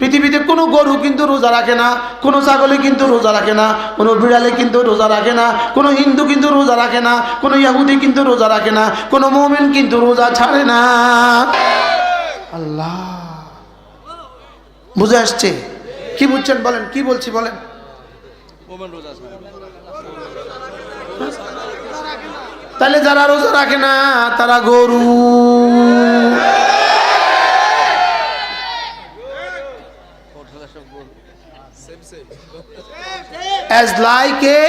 পৃথিবীতে কোনো গরু কিন্তু রোজা রাখে না, কোনো ছাগলে কিন্তু রোজা রাখে না, কোনো বিড়ালে কিন্তু রোজা রাখে না, কোনো হিন্দু কিন্তু রোজা রাখে না, কোনো ইয়াহুদি কিন্তু রোজা রাখে না, কোনো মোমেন কিন্তু রোজা ছাড়ে না। আল্লাহ। বুঝে আসছে? কি বুঝছেন বলেন, কি বলছি বলেন? তাহলে যারা রোজা রাখে না, তারা গরু। As like a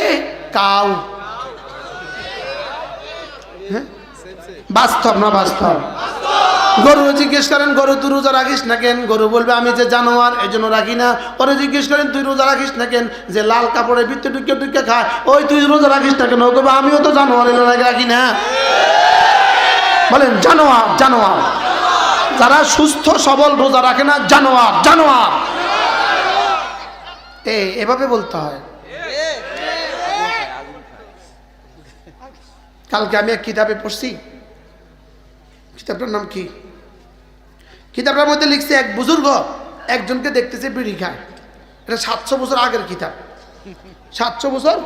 cow? বাস্তব না বাস্তব? গরু জিজ্ঞেস করেন, গরু তুই রোজা রাখিস না কেন? গরু বলবে, আমি যে জানোয়ার এই জন্য রাখি না। ওরে জিজ্ঞেস করেন, তুই রোজা রাখিস না কেন? যে লাল কাপড়ের ভিতরে টুকে টুকে খায়, ওই তুই রোজা রাখিস না কেন? ও কবে আমিও তো জানোয়ার এলো রাখি না? বলেন, জানোয়ার জানোয়ার। যারা সুস্থ, সবল রোজা রাখে না, জানোয়ার জানোয়ার। এ, এভাবে বলতে হয়। কালকে আমি এক কিতাবে পড়ছি। কিতাবটার নাম কি? কিতাবটার মধ্যে লিখছে, এক বুজুর্গ একজনকে দেখতেছে বিড়ি খায়। এটা সাতশো বছর আগের কিতাব। সাতশো বছর?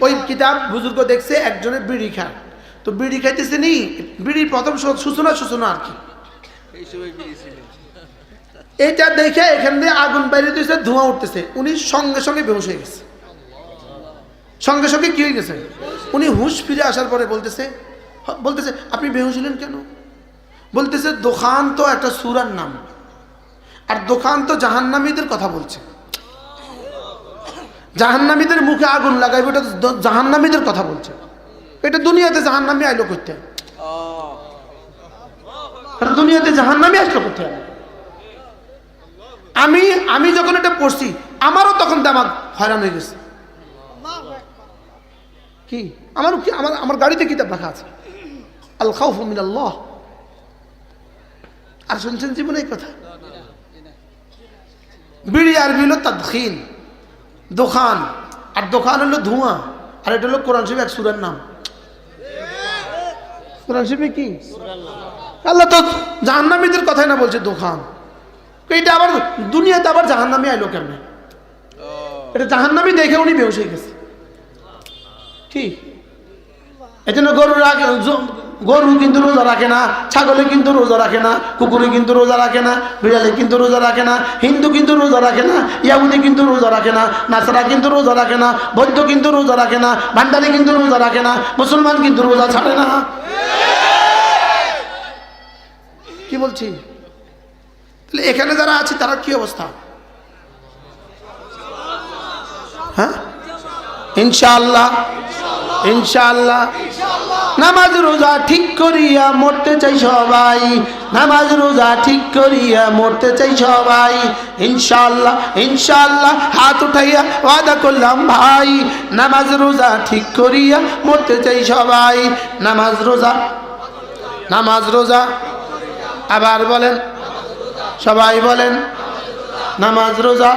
ওই কিতাব বুজুর্গ দেখছে একজনের বিড়ি খায়। তো বিড়ি খাইতেছে নি, বিড়ির প্রথম সূচনা সূচনা আর কি। এটা দেখে এখান দিয়ে আগুন বাইরে দিয়েছে, ধোঁয়া উঠতেছে। উনি সঙ্গে সঙ্গে বেহুশ হয়ে গেছে। সঙ্গে সঙ্গে কি হয়ে গেছে? উনি হুঁশ ফিরে আসার পরে বলতেছে বলতেছে, আপনি বেহুশ হলেন কেন? বলতেছে, দোকান তো একটা সুরার নাম। আর দোকান তো জাহান্নামীদের কথা বলছে। জাহান্নামীদের মুখে আগুন লাগাইবে, এটা জাহান্নামীদের কথা বলছে। এটা দুনিয়াতে জাহান্নামী আইলো করতে দুনিয়াতে জাহান্নামী আসলো করতে আমি আমি যখন এটা পড়ছি, আমারও তখন দামাগ হয়রান হয়ে গেছে। কি? আমার কি, আমার আমার গাড়িতে কিতাব রাখা আছে? আল খাউফ মিন আল্লাহ আর শুনছেন জীবনে এই কথা? বিড়ি আরবি হলো তাদখিন, দোকান। আর দোকান হলো ধোঁয়া, আর এটা হলো কোরআন শরীফ এক সুরের নাম। কোরআন শরীফে কি? আল্লাহ তো জাহান্নামীদের কথাই না বলছে দোকান। এটা আবার দুনিয়াতে আবার জাহান্নামী আইলো কেমনে এটা জাহান্নামী দেখে উনি বেহুশ হয়ে গেছে কি এই জন্য গরু রাখে গরু কিন্তু রোজা রাখে না ছাগলে কিন্তু রোজা রাখে না কুকুরে কিন্তু রোজা রাখে না বিড়ালে কিন্তু রোজা রাখে না হিন্দু কিন্তু রোজা রাখে না ইয়াহুদি কিন্তু রোজা রাখে না নাসারা কিন্তু রোজা রাখে না বৌদ্ধ কিন্তু রোজা রাখে না ভান্ডারি কিন্তু রোজা রাখে না মুসলমান কিন্তু রোজা ছাড়ে না কি বলছি তাহলে এখানে যারা আছে, তারা কি অবস্থা? হ্যাঁ? ইনশাআল্লাহ ইনশাআল্লাহ। নামাজ রোজা ঠিক করিয়া মরতে চাই সবাই। নামাজ রোজা ঠিক করিয়া মরতে চাই সবাই। ইনশাআল্লাহ ইনশাআল্লাহ। হাত উঠাইয়া ওয়াদা করলাম, ভাই। নামাজ রোজা ঠিক করিয়া মরতে চাই সবাই। নামাজ রোজা নামাজ রোজা। আবার বলেন সবাই বলেন, নামাজ রোজা।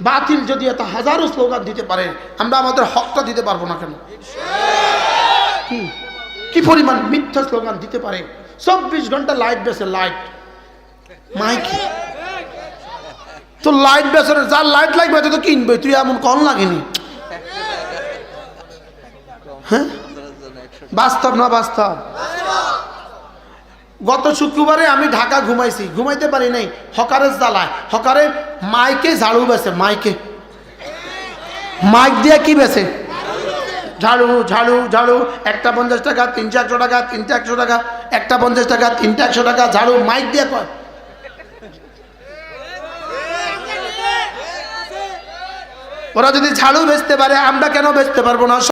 বাতিল যদি এত হাজারো স্লোগান দিতে পারে, আমরা আমাদের হকটা দিতে পারব না কেন? কি? কি পরিমাণ মিথ্যা স্লোগান দিতে পারে? চব্বিশ ঘণ্টা লাইট বেসে লাইট। মাইক। তো লাইট বেসে যার লাইট লাগবে তো কিনবে? তুই এমন কম লাগেনি? হ্যাঁ? বাস্তব না বাস্তব? গত শুক্রবারে আমি ঢাকা ঘুমাইছি, ঘুমাইতে পারি নাই। হকারের জ্বালায়, হকারে মাইকে ঝাড়ু বেছে, মাইকে। মাইক দিয়ে কি বেছে? ঝাড়ু ঝাড়ু ঝাড়ু। একটা পঞ্চাশ টাকা তিনশো একশো টাকা, তিনটে একশো টাকা, একটা পঞ্চাশ টাকা, তিনটে একশো টাকা, ঝাড়ু, মাইক দিয়ে কয়। ওরা যদি ঝাড়ু বেচতে পারে, আমরা কেন বেচতে পারব না?